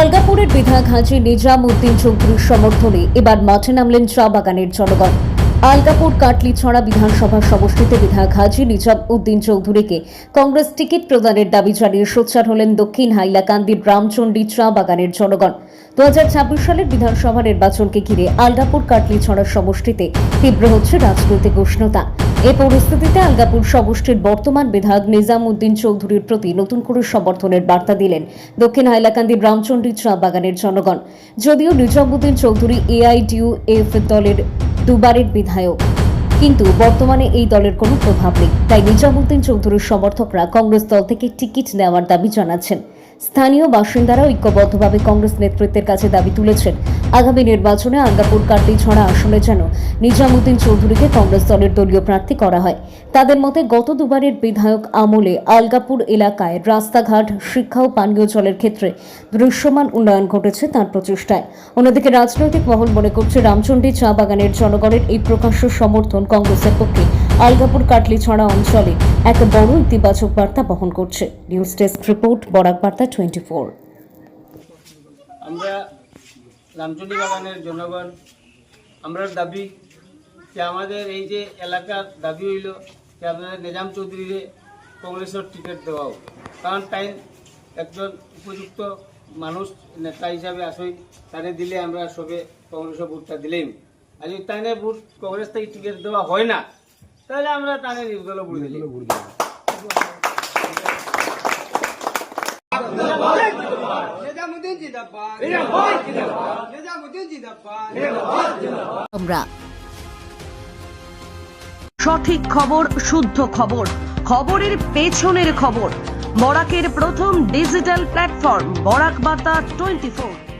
আলগাপুরের বিধায়ক হাজি নিজাম উদ্দিন চৌধুরীর সমর্থনে এবার মাঠে নামলেন চা বাগানের জনগণ। আলগাপুর কাটলিছড়া বিধানসভা সমষ্টিতে বিধায়ক হাজি নিজাম উদ্দিন চৌধুরীকে কংগ্রেস টিকিট প্রদানের দাবি জানিয়ে সোচ্চার হলেন দক্ষিণ হাইলাকান্দির রামচন্ডী চা বাগানের জনগণ। দু হাজার ছাব্বিশ সালের বিধানসভা নির্বাচনকে ঘিরে আলগাপুর কাটলিছড়া সমষ্টিতে তীব্র হচ্ছে রাজনৈতিক উষ্ণতা। এ পরিস্থিতিতে আলগাপুর সমষ্টির বর্তমান বিধায়ক নিজাম উদ্দিন চৌধুরীর প্রতি নতুন করে সমর্থনের বার্তা দিলেন দক্ষিণ হাইলাকান্দি রামচন্ডী চা বাগানের জনগণ। যদিও নিজামুদ্দিন চৌধুরী এআইডিউএফ দলের দুবারের বিধায়ক। কিন্তু বর্তমানে এই দলের কোনো প্রভাব নেই। তাই নিজামুদ্দিন চৌধুরীর সমর্থকরা কংগ্রেস দল থেকে টিকিট নেওয়ার দাবি জানাচ্ছেন। স্থানীয় বাসিন্দারা ঐক্যবদ্ধভাবে কংগ্রেস নেতৃত্বের কাছে দাবি তুলেছেন। আগামী নির্বাচনে আঙ্গাপুর কাটলিছড়া আসনে যেন নিজামুদ্দিন চৌধুরীকে কংগ্রেস দলের দলীয় প্রার্থী করা হয়। তাদের মতে, গত দুবারের বিধায়ক আমলে আলগাপুর এলাকায় রাস্তাঘাট, শিক্ষা ও পানীয় জলের ক্ষেত্রে দৃশ্যমান উন্নয়ন ঘটেছে তার প্রচেষ্টায়। অন্যদিকে রাজনৈতিক মহল মনে করছে রামচন্ডী চা বাগানের জনগণের এই প্রকাশ্য সমর্থন কংগ্রেসের পক্ষে আলগাপুর কাটলিছড়া অঞ্চলে এক বড় ইতিবাচক বার্তা বহন করছে। নিউজ ডেস্ক রিপোর্ট, বরাক বার্তা টোয়েন্টি ফোর। আমরা রামচন্ডী বাগানের জনগণ আমরা দাবি যে আমাদের এই যে এলাকার দাবি হইল যে আপনাদের নিজাম চৌধুরীরে কংগ্রেসের টিকিট দেওয়া হোক। কারণ তাই একজন উপযুক্ত মানুষ, নেতা হিসাবে আসই, তারে দিলে আমরা সবে কংগ্রেসের ভোটটা দিলেই। আর যদি তাইনে ভোট কংগ্রেস থেকে টিকিট দেওয়া হয় না, তাহলে আমরা তানে নির্দল ভোট দিলে নিজামুদ্দিন জিন্দাবাদ নিজামুদ্দিন জিন্দাবাদ সঠিক খবর, শুদ্ধ খবর, খবরের পেছনের খবর, বরাকের প্রথম ডিজিটাল প্ল্যাটফর্ম, বরাক বার্তা টোয়েন্টি ফোর